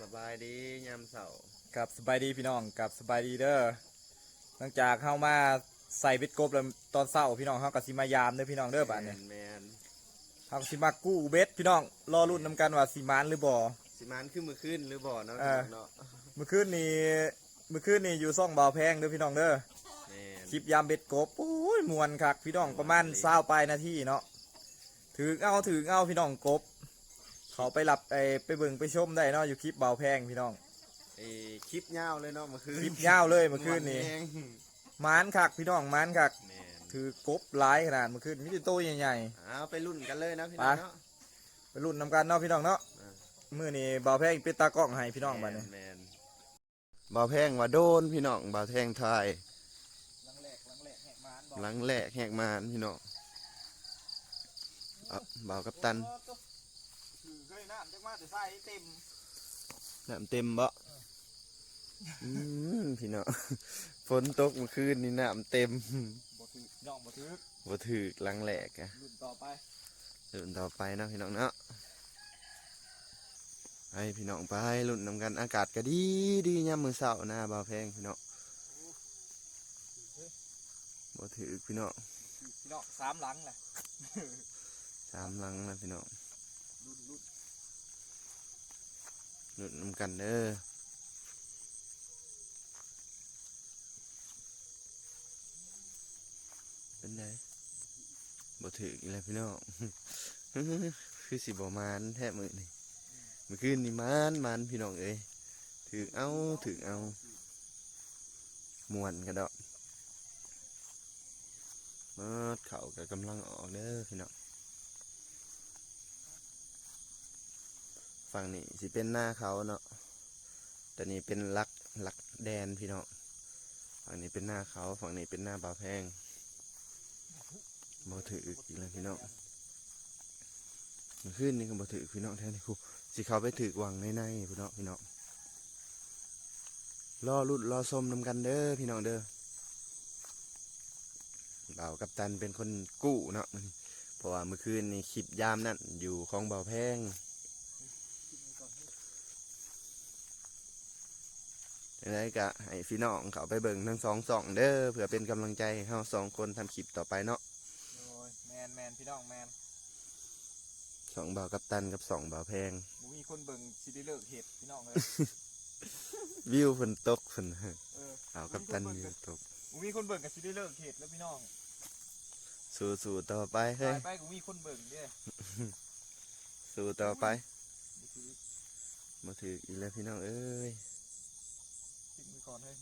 สบายดียามเสาร์กับสบายดีพี่น้องกับสบายดีเด้อหลังจากเข้ามาใส่เบ็ดกบแล้วตอนเช้าพี่น้องเขากับสิมายามเด้อพี่น้องเด้อบ้านแมเนี่ยนแมนเขาก็สิมากู้เบ็ดพี่น้องรอรุ่นนำกันว่าสิมานหรือบ่สิมานขึ้นมือขึ้นหรือบ่เนาะเออ เนาะเมื่อคืนนี้เมื่อคืนนี้อยู่ซ่องบ่าวแพงเด้อพี่น้องเด้อแมนคลิปยามเบ็ดกบโอ้ยมวนคักพี่น้องประมาณเศร้าปลายนาทีเนาะถือเอาถือเอาพี่น้องกบ เขาไปหลับไปไปเบิ่งไปชมได้เนาะอยู่คลิปบ่าวแพงพี่น้องไอคลิปยาวเลยเนาะเมื่อคืนคลิปยาวเลยเมื่อคืนนี้แห้งมานคักพี่น้องมานคักแมนถือกบหลายขนาดเมื่อคืนมิติโตใหญ่ๆเอาไปรุ่นกันเลยนะพี่น้องไปเนาะไปรุ่นนำกันเนาะพี่น้องเนาะอ่า มื้อนี้บ่าวแพงเป็นตากล้องให้พี่น้องบัดนี้แมนบ่าวแพงว่าโดนพี่น้องบ่าวแทงไทายลังแรกลังแรกแหกมานหลังแหลกแหกมานพี่น้องเอาบ่าวกับตันถือเคยน้ำจัก มาแต่ใส่เต็มน้ำเต็มบ่อืมพี่น้องฝนตกเมื่อคืนนี่น้ำเต็มบ่ถือน้องบ่ถือบ่ถือหลังแหลกอะรุ่นต่อไปรุ่นต่อไปเนาะพี่น้องเนาะไปพี่น้องไปรุ่นนำกันอากาศก็ดีดียามมื้อเช้าหน้าบ่าวแพงพี่น้องบ่ถือพี่น้องพี่น้องสามหลังแหละสามหลังนะพี่น้องรุ่นรุ่น รุ่นนำกันเด้อเป็นไงบ่ถืออีกแล้วพี่น้องคือสิบ่มานแทบมือนี่มื่อคืนนี่มานมานพี่น้องเอ้ยถือเอาถือเอามวนกันดอกมื่อเขาก็กำลังออกเด้อพี่น้อง ฝั่งนี้สิเป็นหน้าเขาเนาะแต่นี่เป็นลักลักแดนพี่น้องฝั่งนี้เป็นหน้าเขาฝั่งนี้เป็นหน้าบาแพงบ่ถืออีกแล้วพี่น้องเมื่อคืนนี่ก็บ่ถือพี่น้องแท้นี่ครูสิเขาไปถือวังในในๆพี่น้องพี่น้องรอรุดรอส้มนำกันเด้อพี่น้องเด้อบ่าวกับตันเป็นคนกู้เนาะเพราะว่าเมื่อคืนนี่คลิปยามนั่นอยู่ของบ่าวแพง ยังไงก็ให้พี่น้องเขาไปเบิ่งทั้งสองสองเด้อเพื่อเป็นกำลังใจให้เราสองคนทำคลิปต่อไปเนาะโอ้ยแมนแมนพี่น้องแมนสองบ่าวกับตันกับสองบ่าวแพง บ่มีคนเบิ่งสิได้เลิกเฮ็ดพี่น้องเลย วิวฝนตกฝนเออบ่าวกับตันวิวตก บ่มีคนเบิ่งก็สิได้เลิกเฮ็ดแล้วพี่น้องสู้สู้ต่อไปเฮ้ยตายไปก็มีคนเบิ่งเด้สู้ต่อไปบ่ถือมาถืออีกแล้วพี่น้องเอ้ยทิ้งไว้ ก่อนเฮ้ย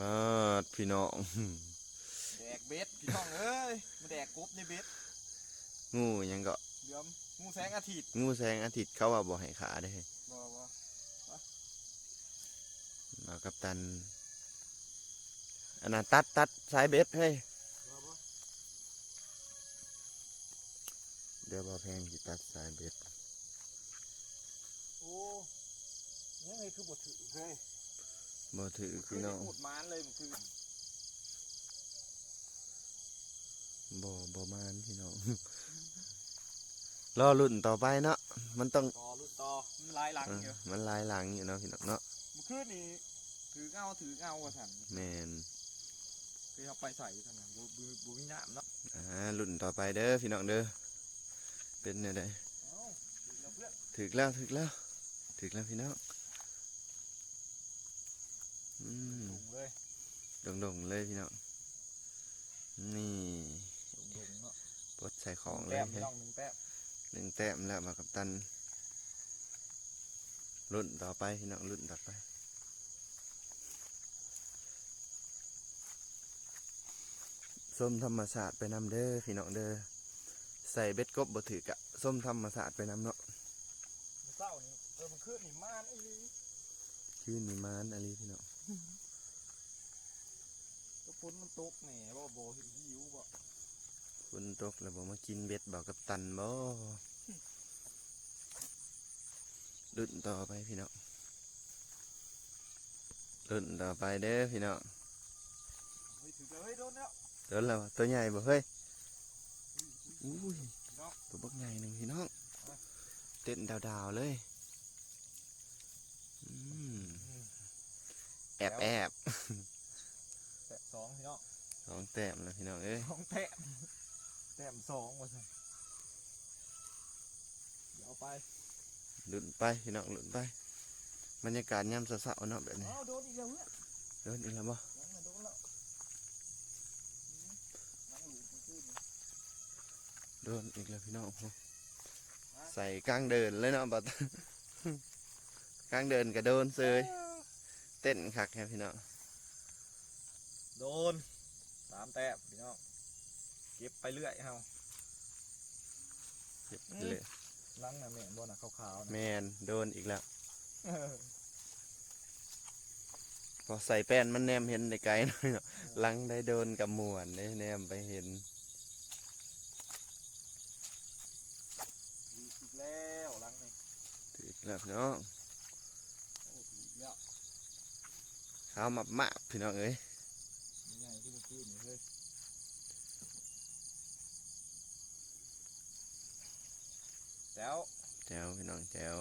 มาดพี่น้องแดกเบ็ดพี่น้องเอ้ยมาแดกกบในเบ็ดงูหยังก็เดี๋ยวงูแสงอาทิตย์งูแสงอาทิตย์เขาว่าบ่ให้ขาได้เฮ้ยบ่บ่บ่าวกับตันอันนั้นตัดตัดสายเบ็ดเฮ้ยบ่บ่เดี๋ยวบ่าวแพงสิตัดสายเบ็ดโอ้ยังไงคือบ่ถือเฮ้ย บ่ถือคือพี่น้องพูดมานเลยมันคือบ่บ่มานพี่น้องรอรุ่นต่อไปเนาะมันต้องต่อรุ่นต่อมันลายหลังเอออยู่มันลายหลังอยู่เนาะพี่น้องเนาะเมื่อคืนนี้ถือเงาถือเงาว่าสั่นแมนคือเอาไปใส่อยู่ท่านน่ะบ่บ่บ่มีน้ำเนาะอ่ารุ่นต่อไปเด้อพี่น้องเด้อเป็นแนวใดเอ้าถือแล้วเพื่อนถึกแล้วถึกแล้วถึกแล้วพี่น้อง อืมถุงเลยดงๆเลยพี่น้องนี่ถุงเนาะปลดใส่ของเลแต้ยมพี่เฮ้ยน้องหนึ่งแต้มหนึ่งแต้มแล้วมากับตันรุ่นต่อไปพี่น้องรุ่นต่อไปส้มธรรมศาสตร์ไปนำเด้อพี่น้องเด้อใส่เบ็ดกบบ่ถือกะส้มธรรมศาสตร์ไปนำเนาะมื้อเช้านี่เออมันคืนนี่มานอีหลีชื่อนิมานอะไรพี่น้อง ก็ฝนมันตกแหน่บ่บ่หิหิวบ่ฝนตกแล้วบ่มากินเบ็ดบอกกับตันบ่รุ่นต่อไปพี่น้องรุ่นต่อไปเด้อพี่น้องเฮ้ยถือแล้วเฮ้ยโดนแล้วเดี๋ยวเราตัวใหญ่บ่เฮ้ยอุ้ยพี่น้องตัวบักใหญ่หนึ่งพี่น้องเต้นดาวๆเลย แอบแอบแต้มสองพี่น้องสองแต้มแล้วพี่น้องเอ้ยสองแต้มแต้มสองว่าซั่นเดี๋ยวเอาไปลุ้นไปพี่น้องลุ้นไปบรรยากาศย่ำเสาๆเนาะแบบนี้อ้าวโดนอีกแล้วเพื่อนเดินอีกแล้วบ่ยังไม่โดนแล้วอืมนั่งหลุดมันขึ้นเดินอีกแล้วพี่น้องโอ้ใส่กลางเดินเลยเนาะบัดกลางเดินก็โดนเซย เต้นคักแค่พี่น้องโดนสามแต้มพี่น้องเก็บไปเรื่อยเฮาเจ็บเลยลังน่ะแม่นบ่น่ะขาวๆแมนะนโดนอีกแล้วเออพอใส่แป้นมันแนมเห็นในไกลหน่อยเนาะหลังได้โดนกับหมวนได้แนมไปเห็นอีกแล้วลังนี่ถืออีกแล้วพี่น้อง โอ้อีกแล้ว ข้าวมับมาบพี่น้องเอ้ยมีใหญ่ที่เมื่อกี้นี่เฮ้ยแล้วแจวพี่น้องแจว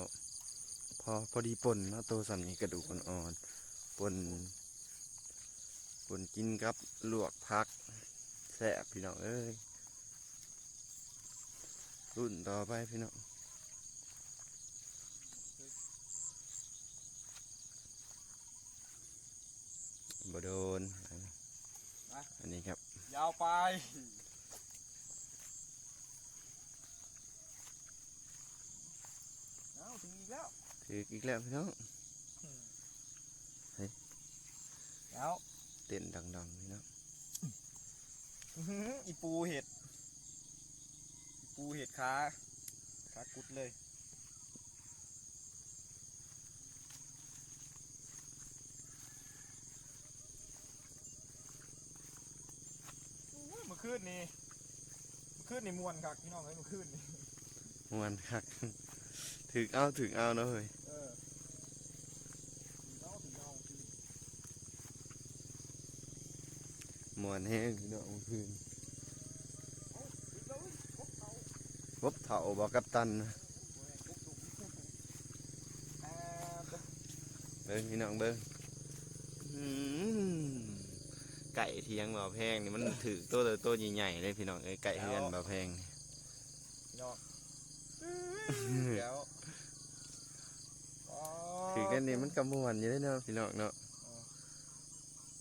พอพอดีป่นเนาะตัวสำนี้กระดูกอ่อนๆป่นป่นกินกับลวกพักแซ่บพี่น้องเอ้ยรุ่นต่อไปพี่น้อง บโดน อันนี้ครับ ยาวไป เอาถึงอีกแล้ว ถืออีกแล้วพี่น้องแล้วเต้นดังๆพี่น้องอื้อหืออีปูเห็ดอีปูเห็ดขาขากุดเลยโอ้ยเมื่อคืนนี่เมื่อคืนนี่มวนคักพี่น้องเอ้ยเมื่อคืนนี่มวนคักถึกเอาถึกเอาเนาะเฮ้ยเออถึงเอาถึงเอาคือมวนแห้งพี่น้องเมื่อคืนเอาถึงแล้วครบเอาพบเถ่าบอกกับตันนะโอ้ยครบถุงอ่าเด้อเบิ้งพี่น้องเบิ้งอืม ไก่เทียงบ่าวแพงนี่มันถือตัวตัวใหญ่ๆเลยพี่น้องเอ้ยไก่เฮือนบ่าวแพงนี่พี่น้องเดี๋ยวอ๋อถือกันนี่มันกระมวนอยู่เลยเนาะพี่น้องเนาะ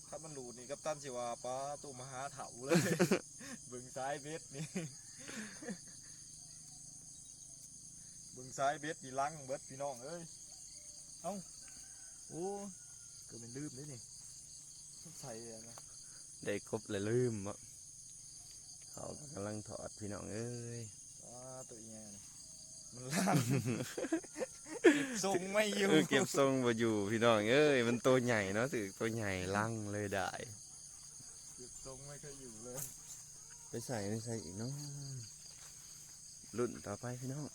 ถ้ามันหลุดนี่กับตันสิว่าป้าตู้มหาเถาเลยเบึงซ้ายเบ็ดนี่เบึงซ้ายเบ็ดนี่ลังเบิดพี่น้องเอ้ยเอ้าโอ้เก็เป็นลืมเลยนี่ต้องใส่อะนะ ได้ครบเลยลืมอะเขาก็กำลังถอดพี่น้องเอ้ยป้าตัวเนี้ยนี่มันลังเก็บทรงไม่อยู่เออเก็บทรงบ่อยู่พี่น้องเอ้ยมันตัวใหญ่เนาะถือตัวใหญ่ลังเลยได้เก็บทรงไม่เคอยอยู่เลย ไปใส่ไม่ใส่อีกเนาะรุ่นต่อไปพี่น้อง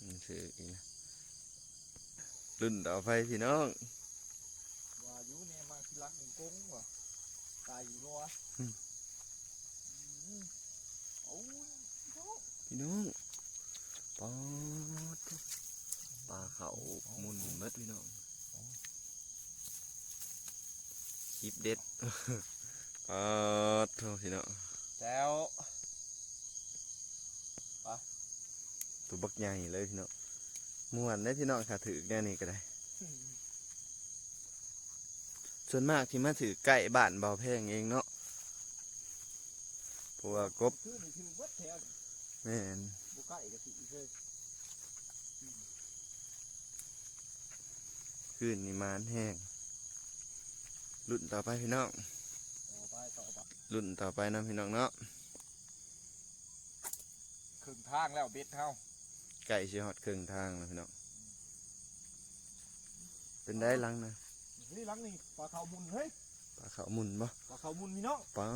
อืมถืออีกนะ รุ่นต่อไปพี่น้องว่าอยู่เนี่ยมาที่รักหนึ่งกงว่ะตายอยู่รัวอืมอืมโอ้ยโอ้พี่น้องปอดปลาเขาหมุนเบิดพี่น้องคลิปเด็ดปอดโทษพี่น้องแจ้วตัวบักใหญ่เลยพี่น้อง ม่วนได้พี่น้องค่ะถือแน่นี่ก็ได้ ส่วนมากที่มาถือไก่บ้านเบาแพงเองเนาะเพราะว่ากบนี่คือเบิดแม่นขึ้นนี่มานแห้งรุ่นต่อไปพี่น้องรุ่นต่อไปนะพี่น้องเนาะครึ่งทางแล้วเบ็ดเฮา ไก่ชีฮอดครึ่งทางแล้วพี่น้องเป็นได้ลังนะเฮ้ยหลังนี่ปลาเขามุนเฮ้ยปลาเขาหมุนบ่ปลาเขามุนพี่น้องปา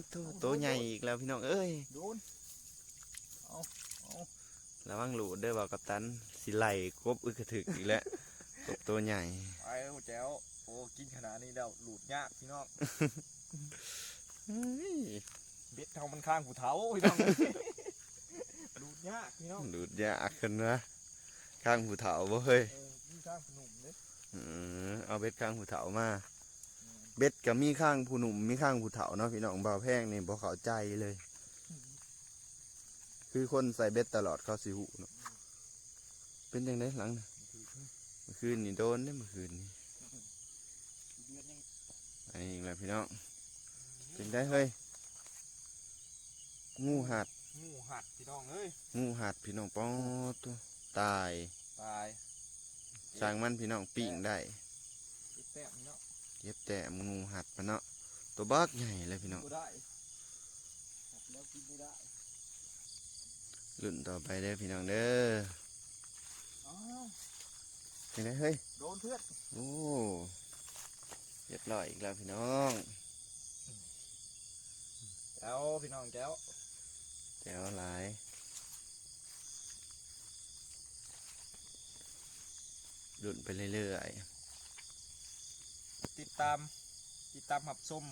ดโถ่ตัวใหญ่อีกแล้วพี่น้องเอ้ยโดนเอาเอาระวังหลุดเด้อบ่าวกัปตันสิไหลกบอึกกระถึกอีกแล้วกบตัวใหญ่ไปเอาแจ้วโอ้กินขนาดนี้แล้วหลุดยากพี่น้องเฮ้ยเบ็ดเฮามันข้างผู้เฒ่าพี่น้องหลุด ยากพี่น้องหลุดยากขึ้นนะข้างผู้เฒ่าบ่เฮ้ยเออมีข้างขนมเลยอือเอาเบ็ดข้างผู้เฒ่ามาเบ็ดก็มีข้างผู้หนุ่มมีข้างผู้เฒ่าเนาะพี่น้องบ่าวแพงนี่บ่เข้าใจเลย คือคนใส่เบ็ดตลอดเขาสิหูเนาะเป็นจังไดหลังน่ะเมื่อคืนนี่โดนเด้เมื่อคืนนี่เดือนยังอันนี้อีกแล้วพี่น้องจังได้เฮ้ยงูหัด งูหัดพี่น้องเอ้ยงูหัดพี่น้องป้อตัวตายตายสร้างมันพี่น้องปิ่งได้ติดแต้มเนาะเก็บแต่งูหัดปะเนาะตัวบักใหญ่เลยพี่น้องบ่ได้หัดแล้วกินไม่ได้รุ่นต่อไปเด้อพี่น้องเด้ออ้าวจังได้เฮ้ยโดนเพื่อนโอ้เรียบร้อยอีกแล้วพี่น้อง แก้วพี่น้องแก้วแจ๋วหลายรุ่นไปเรื่อยติดตาม ติดตามหับชม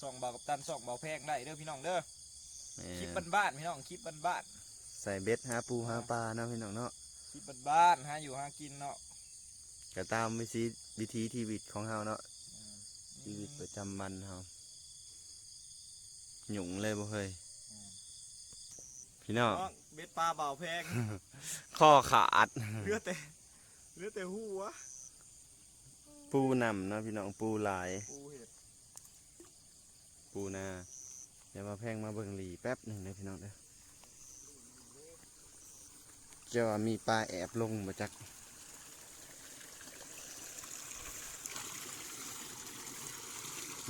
ส่องเบากับตันส่องเบาแพงได้เด้อพี่น้องเด้อๆแหม่คลิปบ้านๆพี่น้องคลิปบ้านใส่เบ็ดหาปูหาปลาเนาะพี่น้องเนาะๆคลิปบ้านๆหาอยู่หากินเนาะก็ตามวิธีวิธีชีวิตของเฮาเนาะชีวิตประจำวันเฮาหยุ่งเลยบ่เฮ้ย พี่น้องน้องเบ็ดปลาเบาแพงข้อขาด เหลือแต่เหลือแต่หัวปูนำเนาะพี่น้องปูหลาย ปูเห็ดปูนาเดี๋ยวมาแพงมาเบิ่งหลีแป๊บหนึ่งเลยพี่น้องเด้อเจ้าว่ามีปลาแอบลงมาจัก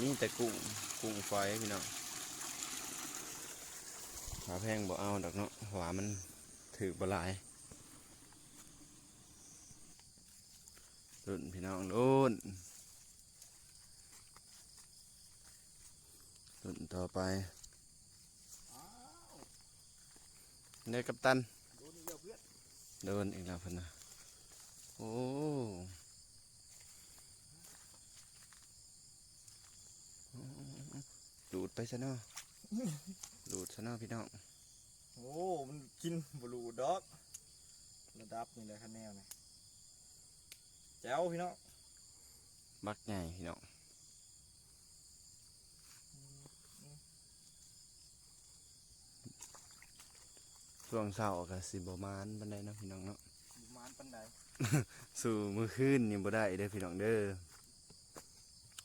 นี่แต่กุ้งกุ้งฝอยพี่น้องปลาแพงบ่เอาดอกเนาะหวามันถือบลายรุ่นพี่น้องรุ่นรุ่นต่อไปเด้อกัปตันโดนอีกแล้วพื่อนโดนอีกแล้วเพิ่นนะโอ้ดูดไปซะเนาะ ดูดซะเนาะพี่น้อง โอ้ มันกินบลูดอก ระดับนี่แหละคะแนนนี่แจ๋วพี่น้อง บักใหญ่พี่น้องช่วงเช้าก็สิบ่มานบันไดเนาะพี่น้องเนาะประมาณปันใดสู่มือคืนนี่บ่ได้เด้อพี่น้องเด้อ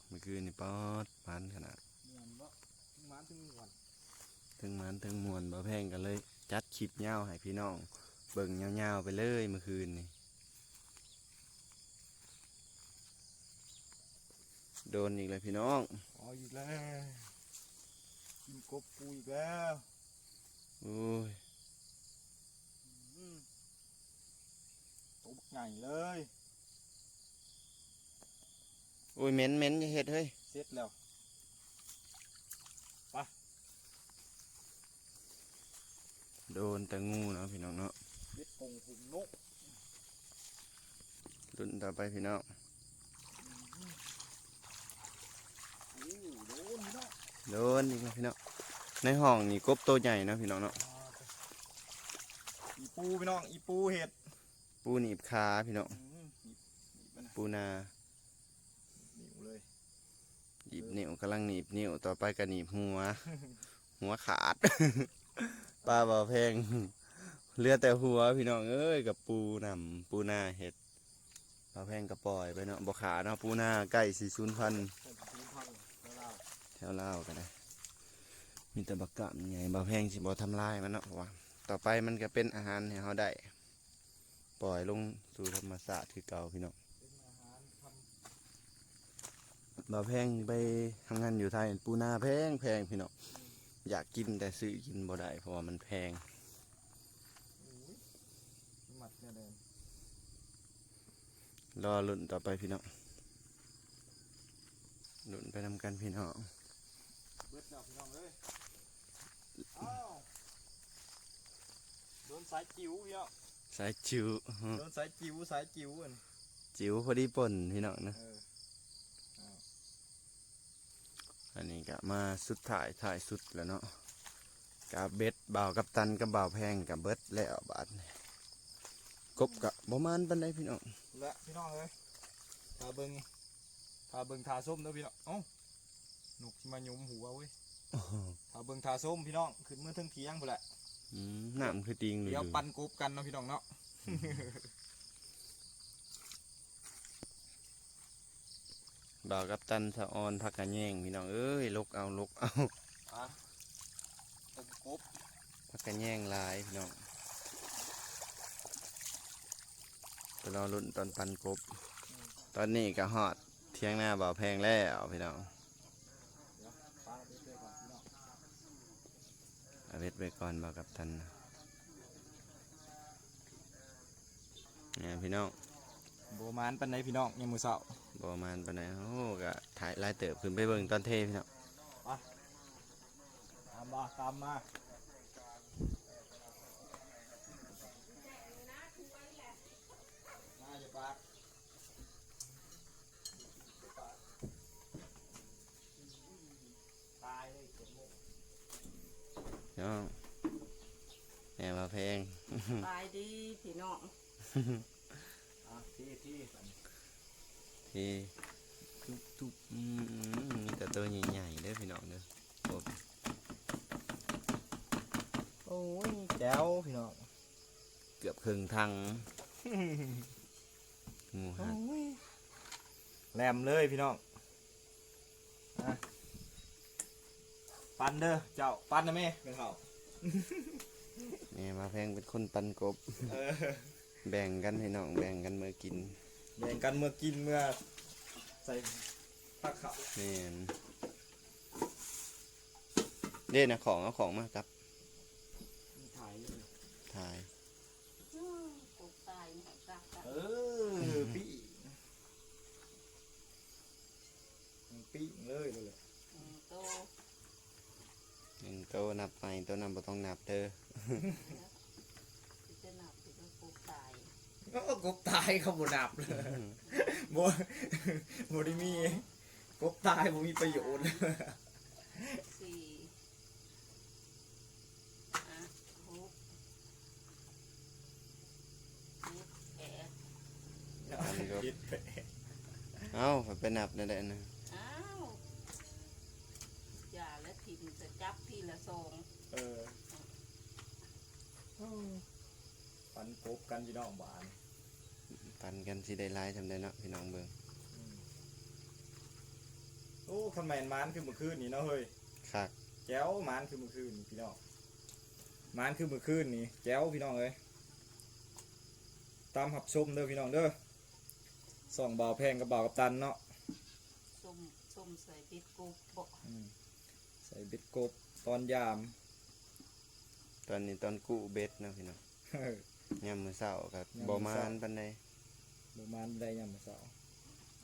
มือคืนนี่ปอดมานขนาดมวนบ่ประมาณถึงมวนถึงมันถึงมวนบ่แพงกันเลย จัดคลิปยาวให้พี่น้อง เบิ่งยาวๆไปเลยเมื่อคืนนี่โดนอีกเลยพี่น้องอ๋ออีกแล้วกินกบปูอีกแล้วโอ้ยอืมตบใหญ่เลยโอ้ยเหม็นเหม็นอย่าเฮ็ดเฮ้ย เสร็จแล้ว โดนแต่งูเนาะพี่น้องเนาะเบ็ดกงหุงนกรุ่นต่อไปพี่น้องโอ้โดนพี่น้องโดนอีกแล้วพี่น้องในห้องนี่กบตัวใหญ่เนาะพี่น้องเนาะอีปูพี่น้องอีปูเห็ดปูหนีบขาพี่น้องอืมหนีบหนีบมันนะปูนาหนีบเลยหนีบนิ้วกำลังหนีบนิ้วต่อไปก็หนีบหัว หัวขาด ปลาบ่อแพงเหลือแต่หัวพี่น้องเอ้ยกับปูนำปูนาเห็ดปลาแพงกระปล่อยไปเนาะบ่ขาเนาะปูนาใกล้สี่ศูนย์พันแล้วเราแถวลาวกันนะมีแต่บักกะใหญ่บ่แพงสิบ่ทำลายมันเนาะว่าต่อไปมันก็เป็นอาหารให้เฮาได้ ปล่อยลงสู่ธรรมชาติคือเก่าพี่น้องป็นอาหารทบ่แพงไปทำงานอยู่ไทยปูนาแพงแพงพี่น้อง อยากกินแต่ซื้อกินบ่ได้เพราะว่ามันแพงำโอ้ยหมัดเนี่ยเดินรอลุ่นต่อไปพี่น้องลุ่นไปทำกันพี่น้องเบิดแล้วพี่น้องเอ้ยอ้าวโดนสายจิ๋วพี่น้องสายจิ๋วโดนสายจิ๋วสายจิ๋วอันจิ๋วพอดีป่นพี่น้องนะ เอออันนี้ก็มาสุดถ่ายถ่ายสุดแล้วเนาะกับเบ็ดบ่าวกับตันกับบ่าวแพงกับเบิดแล้วบาทนี่กบกะบ่มานปานใดพี่น้องและพี่น้องเอ้ยทาเบิงทาเบิงทาส้มเด้อพี่น้องเอ้าหนุกสิมาหยุมหัวเว้ยทาเบิงทาส้มพี่น้องขึ้นเมื่อเทึงเที่ยงพุ่นแหละอืมน้ำคือติงเลยเดี๋ยวปั่นกบกันเนาะพี่น้องเนาะ บ่าวกับตันสะออนพักกันแย่งพี่น้องเอ้ยลกเอาลกเอาอะต้มกบพักกันแย่งหลายพี่น้องไปรอรุ่นตอนปันกบ ตอนนี้ก็ฮอดเที่ยงหน้าบ่าวแพงแล้วพี่น้องเดี๋ยวปลาไปเจอก่อนพี่น้องเอาเวทไปก่อนบ่าวกับตันนะเนี่ยพี่น้อง โบมานปันไหนพี่น้องยังมือเสาบ่มานปานใดโอ้ก็ถ่ายลายเติบขึ้นไปเบิ่งตอนเทพี่น้องตามมาตามมามาจะปลาตายเลยเจ็บโมกพี่น้องแม่บ่าวแพง ตายดีพี่น้อง อะที่ที่สัน ที่ทุบทุบอืมอืมมีแต่ตัวใหญ่ๆเด้อพี่น้องเด้อโอ้โอ้ยแจ๋วพี่น้องเกือบครึ่งทางหมูหักแหลมเลยพี่น้องอะปันเด้อเจ้าปันนะแม่เป็นเขาแม่มาแพงเป็นคนปันกบเออแบ่งกันให้น้องแบ่งกันมือกิน แบ่งกันเมื่อกินเมื่อใส่ผักเขาแม่นเด้นะของเอาของมาครับถ่ายเลยถ่ายอื้อปลูกตายหมดรักกันเออปีปีเลยเลยอืมโตหนึ่งตัวนับไปตัวนับบ่ต้องนับเด้อ ที่จะนับที่จะปลูกตาย ก็กบตายเขาบนับเลยบบ่ได้มีกบตายบ่มีประโยชน์สี่อะหกเจ็ดแปดปันกบคิดไปเอ้าไปนับนั่นแหละนะอ้าวอย่าและทิมจะจับทีละสองเออ ปันกบกันพี่น้องบ้านปันกันสิได้หลายทำได้เนาะพี่น้องเบิ่งโอ้คนแมนมานคือเมื่อคืนนี่เนาะเฮ้ยคักแจ้วมานคือเมื่อคืนนี่พี่น้องมานคือเมื่อคืนนี่แจ้วพี่น้องเอ้ยตามหับชมเด้อพี่น้องเด้อสองบ่าวแพงกับบ่าวกับตันเนาะส้มส้มใส่บิดกุบบ่อืมใส่เบ็ดกบตอนยาม ตอนนี้ตอนกู้เบ็ดเนาะพี่น้องเฮ้ ยยามมื้อเช้าก็ยามมื้บ่อมาเช้านปานใดบ่มานได้ยามมื้อเช้า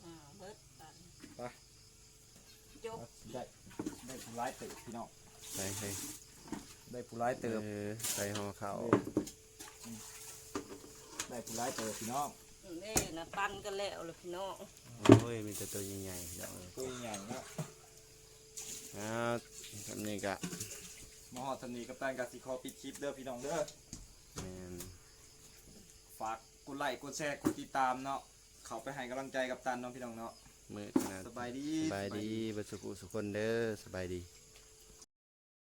อ่าเบิดกันไปจบได้ได้ผู้ร้ายเติบพี่น้องไปเฮ้ยได้ผู้ร้ายเติบเออใส่ห่อข้าวได้ผู้ร้ายเติบพี่น้องนี่นะปั้นกันแล้วเลยพี่น้องโอ้ยมีแต่ตัวใหญ่ๆพี่น้องเอ้ยตัวใหญ่เนาะอ้าวทำนี่ก็มาฮอดทำนี้กับตันกับสิขอปิดคลิปเด้อพี่น้องเด้อแม่นฝากกด ไลค์กดแชร์กดติดตามเนาะเข้าไปให้กำลังใจกับตันเนาะพี่น้องเนาะมื้อขนาดสบายดี สบายดีเบัดสุขุสุคนเด้อสบายดี